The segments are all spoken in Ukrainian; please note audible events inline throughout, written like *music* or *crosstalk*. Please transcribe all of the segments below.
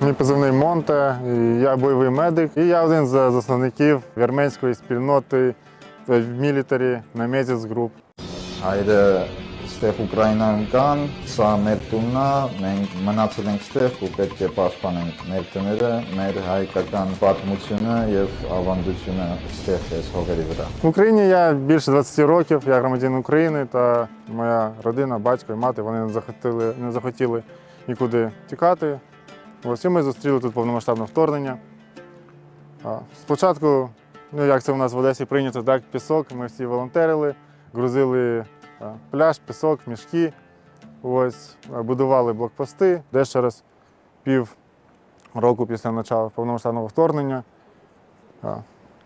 Мій позивний Монте, і я бойовий медик. І я один з засновників вірменської спільноти в мілітарі Немезіс Груп. Հայրը ստեղ Ուկրաինայում կան, սա մեր տունն է, մենք մնացել ենք ստեղ ու պետք է պաշտպանենք մեր տները, մեր հայկական պատմությունը եւ ավանդությունը ստեղ էս հողերի վրա։ В Україні я більше 20 років, я громадянин України та моя родина, батько і мати, вони не захотіли, не захотіли нікуди тікати. Ось і ми зустріли тут повномасштабне вторгнення. Спочатку, ну як це у нас в Одесі прийнято, так, пісок, ми всі волонтерили, грузили пляж, пісок, мішки. Ось, будували блокпости, де через пів року після початку повномасштабного вторгнення.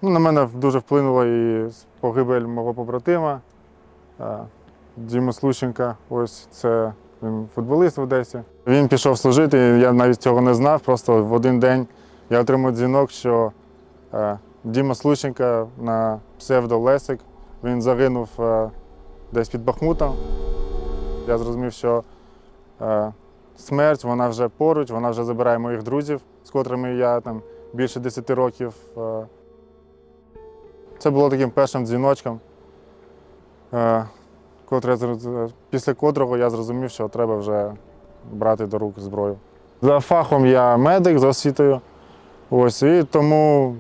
Ну, на мене дуже вплинула і погибель мого побратима Діми Слущенка. Ось це він футболіст в Одесі. Він пішов служити, я навіть цього не знав. Просто в один день я отримав дзвінок, що е, Діма Слущенка на псевдо Лесик він загинув е, десь під Бахмутом. Я зрозумів, що е, смерть вона вже поруч, вона вже забирає моїх друзів, з котрими я там більше 10 років. це було таким першим дзвіночком, після котрого я зрозумів, що треба вже брати до рук зброю. За фахом я медик за освітою. Ось, і тому,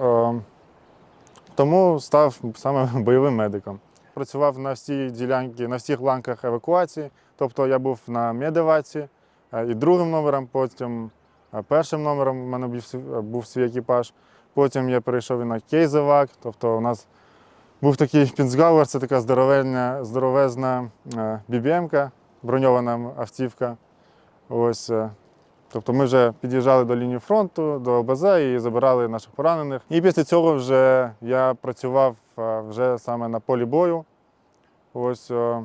е, тому став саме *laughs* бойовим медиком. Працював на всій ділянці, на всіх ланках евакуації. Тобто я був на медеваці е, і другим номером, потім е, першим номером у мене був, свій- був свій екіпаж. Потім я перейшов і на кейзевак, тобто у нас був такий пінцгауер, це така здоровезна, здоровезна е, BBM-ка, броньована автівка. Ось, е, тобто ми вже під'їжджали до лінії фронту, до ОБЗ і забирали наших поранених. І після цього вже я працював е, вже саме на полі бою. Ось, е,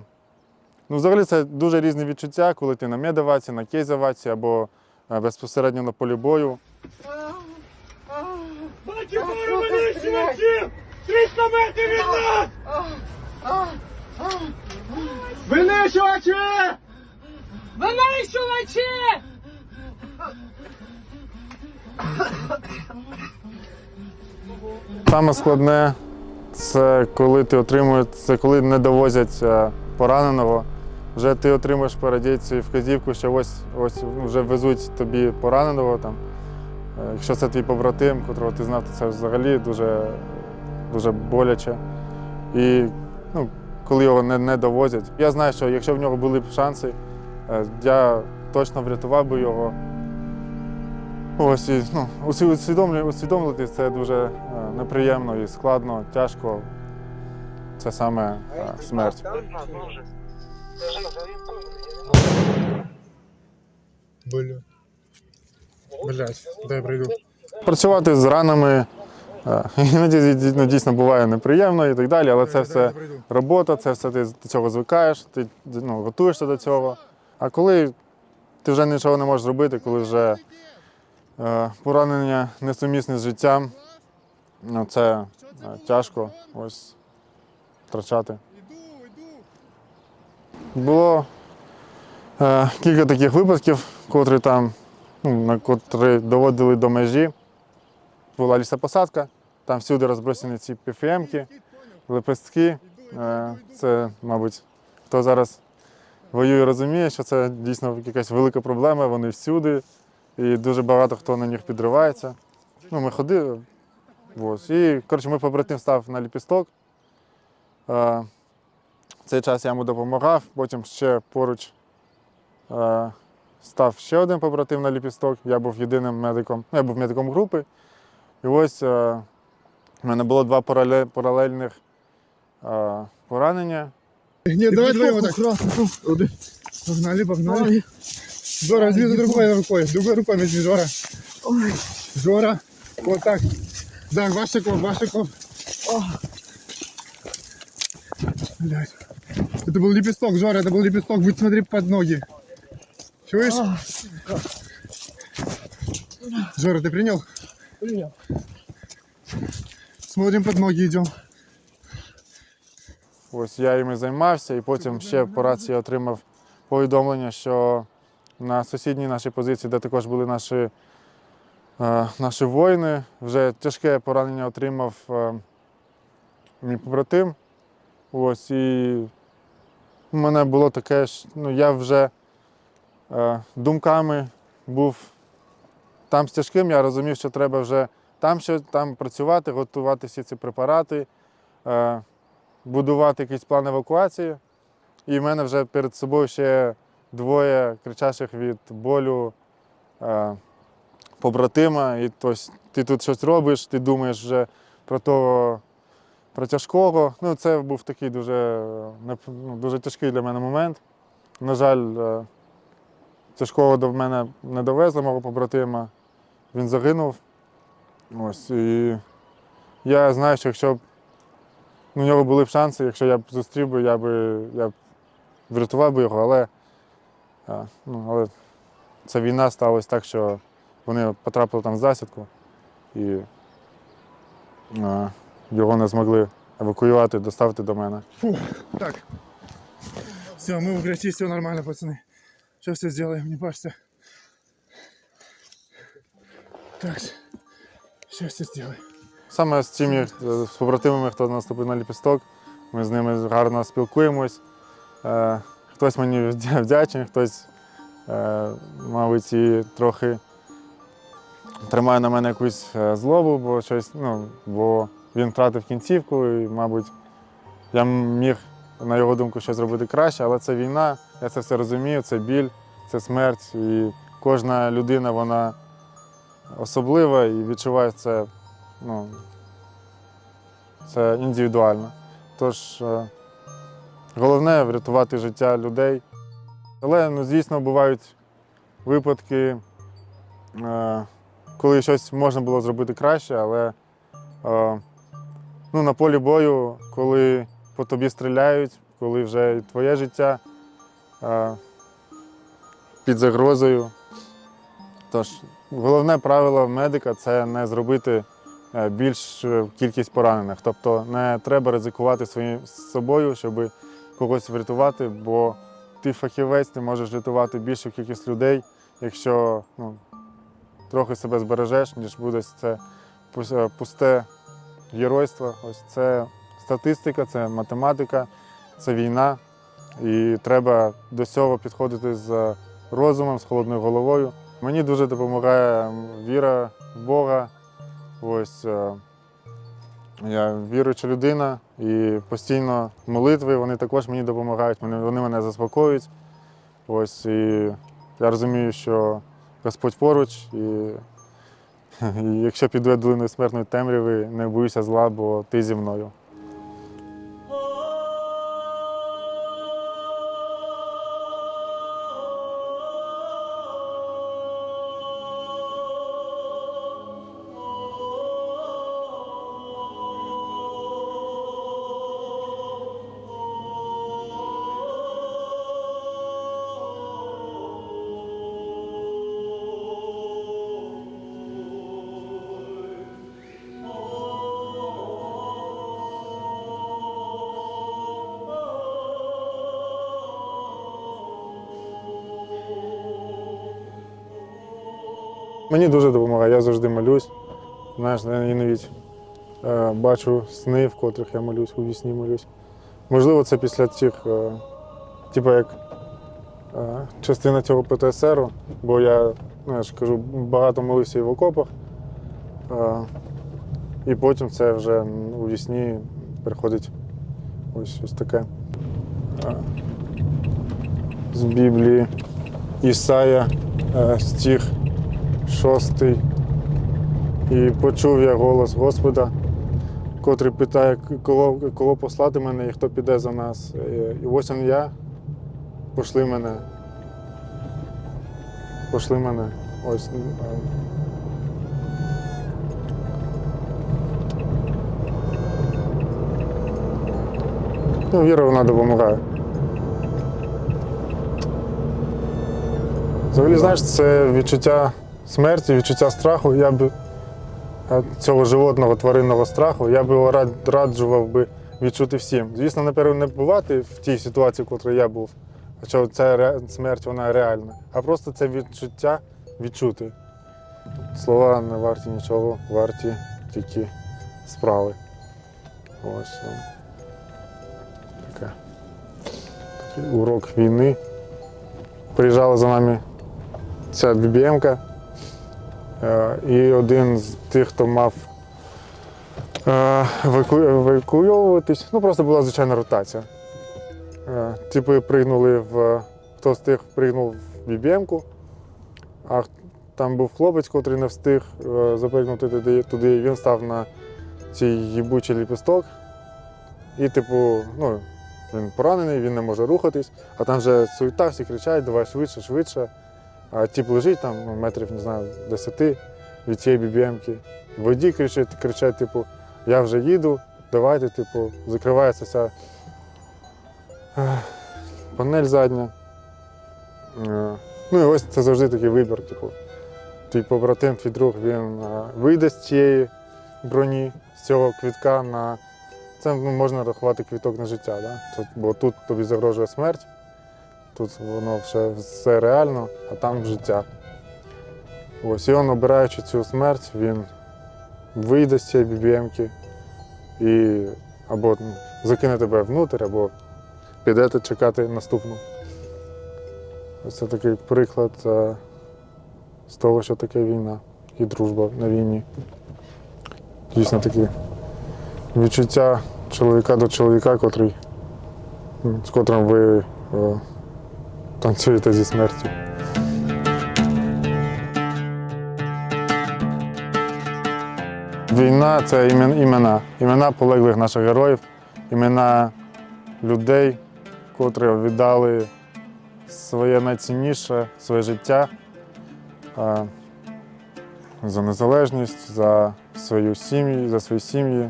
ну, взагалі це дуже різні відчуття, коли ти на медеваці, на кейзеваці або безпосередньо на полі бою. Бачу 300 метрів від нас! Винищувачі! Винищувачі! Саме складне це коли ти отримуєш, це коли не довозять е, пораненого. Вже ти отримуєш по радіації вказівку, що ось ось вже везуть тобі пораненого. Там. Е, Якщо це твій побратим, котрого ти знав, то це взагалі дуже, дуже боляче. І ну, коли його не, не довозять. Я знаю, що якщо в нього були б шанси, е, я точно врятував би його. Ось і ну, усі- усвідомлю- це дуже е, неприємно і складно, тяжко. Це саме е, смерть. Бля. Блять, дай прийду. Працювати з ранами *laughs* іноді ну, дійсно буває неприємно і так далі, але це все робота, це все ти до цього звикаєш, ти ну, готуєшся до цього. А коли ти вже нічого не можеш зробити, коли вже е, поранення несумісне з життям, ну, це е, тяжко ось втрачати. Було е, кілька таких випадків, котрі там, ну, на котрі доводили до межі. Була лісопосадка, там всюди розбросані ці ПФМки, лепестки. Е, Це, мабуть, хто зараз воює, розуміє, що це дійсно якась велика проблема, вони всюди, і дуже багато хто на них підривається. Ну, ми ходили. Ось. І коротше, ми побратим став на ліпісток. Е, В цей час я йому допомагав, потім ще поруч е, став ще один побратим на ліпісток. Я був єдиним медиком, ну, я був медиком групи. І ось е, в мене було два парале- паралельних е, поранення. Ні, давай вдвоем вот так. Один. Погнали, погнали. Жора, возьми за другой рукой. Другой рукой возьми, Жора. Жора. Вот так. Да, Вашиков, Вашиков. Блять. Это был лепесток, Жора, это был лепесток. Будь смотри под ноги. Чуешь? Жора, ты принял? Принял. Смотрим под ноги, идем. Ось я іми займався, і потім ще по рації отримав повідомлення, що на сусідній нашій позиції, де також були наші, е, наші воїни. Вже тяжке поранення отримав е, мій побратим. Ось, і у мене було таке, ж, ну, я вже е, думками був там з тяжким, я розумів, що треба вже там, що, там працювати, готувати всі ці препарати, е, будувати якийсь план евакуації. І в мене вже перед собою ще двоє кричачих від болю е, побратима. І тобто, ти тут щось робиш, ти думаєш вже про того, про тяжкого. Ну, це був такий дуже, ну, дуже тяжкий для мене момент. На жаль, е, тяжкого до мене не довезли мого побратима. Він загинув. Ось, і я знаю, що якщо б у нього були б шанси, якщо я б зустрів би, я б, я б врятував би його, але, а, ну, але ця війна сталася так, що вони потрапили там в засідку і а, його не змогли евакуювати, доставити до мене. Фу, так. Все, мы в укрытии, все нормально, пацаны. Сейчас все сделаем, не парься. Так, все сделаем. Саме з тими е, з побратимами, хто наступив на ліпісток, ми з ними гарно спілкуємось. Е, Хтось мені *laughs* вдячний, хтось, е, мабуть, і трохи тримає на мене якусь злобу, бо щось, ну, бо він втратив кінцівку, і, мабуть, я міг, на його думку, щось зробити краще, але це війна, я це все розумію, це біль, це смерть. І кожна людина, вона особлива і відчуває це ну, це індивідуально. Тож е, головне врятувати життя людей. Але, ну, звісно, бувають випадки, е, коли щось можна було зробити краще, але е, ну, на полі бою, коли по тобі стріляють, коли вже і твоє життя під загрозою. Тож головне правило медика це не зробити е, більш е, кількість поранених. Тобто не треба ризикувати своїм собою, щоб когось врятувати, бо ти фахівець, ти можеш рятувати більшу кількість людей, якщо ну, трохи себе збережеш, ніж буде це е, пусте геройство. Ось це статистика, це математика, це війна. І треба до цього підходити з розумом, з холодною головою. Мені дуже допомагає віра в Бога. Ось е, я віруюча людина і постійно молитви вони також мені допомагають, вони, мене заспокоюють. Ось і я розумію, що Господь поруч, і, *laughs* і якщо піду я долиною смертної темряви, не боюся зла, бо ти зі мною. Мені дуже допомагає, я завжди молюсь. Знаєш, я іноді е, бачу сни, в котрих я молюсь, у вісні молюсь. Можливо, це після цих, е, типу як е, частина цього ПТСР, бо я, ж кажу, багато молився і в окопах. Е, і потім це вже у вісні приходить ось щось таке. Е, з Біблії Ісая, е, стих шостий. І почув я голос Господа, котрий питає, кого, кого послати мене і хто піде за нас. І ось он я, пошли мене. Пошли мене. Ось. Ну, віра вона допомагає. Взагалі, знаєш, це відчуття смерті, відчуття страху. Я б е, цього животного тваринного страху, я б рад, раджував би відчути всім. Звісно, не перебувати в тій ситуації, в котрій я був, що ця смерть вона реальна, а просто це відчуття відчути. Слова не варті нічого, варті тільки справи. Ось. Таке. Такий урок війни. Приїжджала за нами ця BBM-ка. Е, І один з тих, хто мав е, евакуйовуватись, ну просто була звичайна ротація. Е, Типи пригнули в. Хто тих пригнув в BBM-ку, а там був хлопець, котрий не встиг запригнути туди, туди. Він став на цей їбучий ліпісток. І, типу, ну, він поранений, він не може рухатись, а там вже суета, всі кричать, давай швидше, швидше. А тип лежить там ну, метрів, не знаю, 10 від цієї бібємки. Водій кричить, кричать, типу, я вже їду, давайте, типу, закривається ця панель задня. Е, Ну і ось це завжди такий вибір. Типу, твій побратим, твій друг, він е, вийде з цієї броні, з цього квітка на. Це ну, можна рахувати квіток на життя, да? бо тут тобі загрожує смерть, тут воно все, все реально, а там життя. Ось і він, обираючи цю смерть, він вийде з цієї бібємки і або закине тебе внутрь, або підете чекати наступну. Ось це такий приклад е, з того, що таке війна і дружба на війні. Дійсно такі відчуття чоловіка до чоловіка, котрий, з котрим ви е, танцюєте зі смертю. Війна це імена. Імена полеглих наших героїв, імена людей, котрі віддали своє найцінніше, своє життя за незалежність, за свою сім'ю, за свої сім'ї.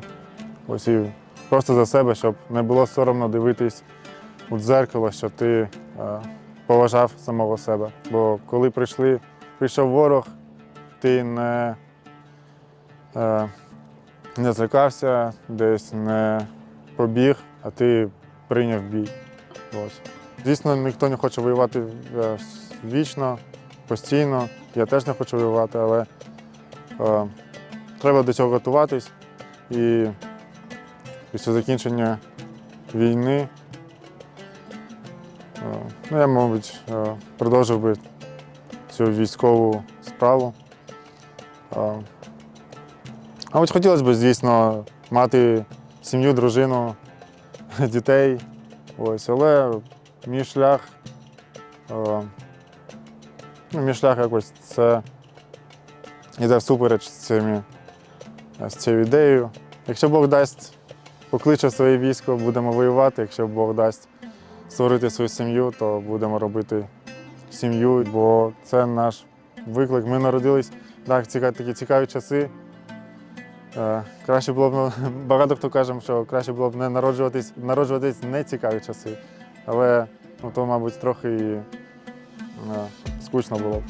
Ось і просто за себе, щоб не було соромно дивитись у дзеркало, що ти поважав самого себе. Бо коли прийшли, прийшов ворог, ти не, е, не злякався, десь не побіг, а ти прийняв бій. Ось. Звісно, ніхто не хоче воювати е, вічно, постійно. Я теж не хочу воювати, але е, треба до цього готуватись. І після закінчення війни ну, я, мабуть, е, продовжив би цю військову справу. Е, Мабуть, хотілося б, звісно, мати сім'ю, дружину, *laughs* дітей. Ось, але мій шлях, е, ну, мій шлях якось це йде всупереч з, цими, з цією ідеєю. Якщо Бог дасть, покличе своє військо, будемо воювати. Якщо Бог дасть створити свою сім'ю, то будемо робити сім'ю, бо це наш виклик. Ми народились так, такі цікаві часи. Е, Краще було б, ну, *laughs* багато хто каже, що краще було б не народжуватись, народжуватись не цікаві часи. Але ну, то, мабуть, трохи і, е, скучно було б.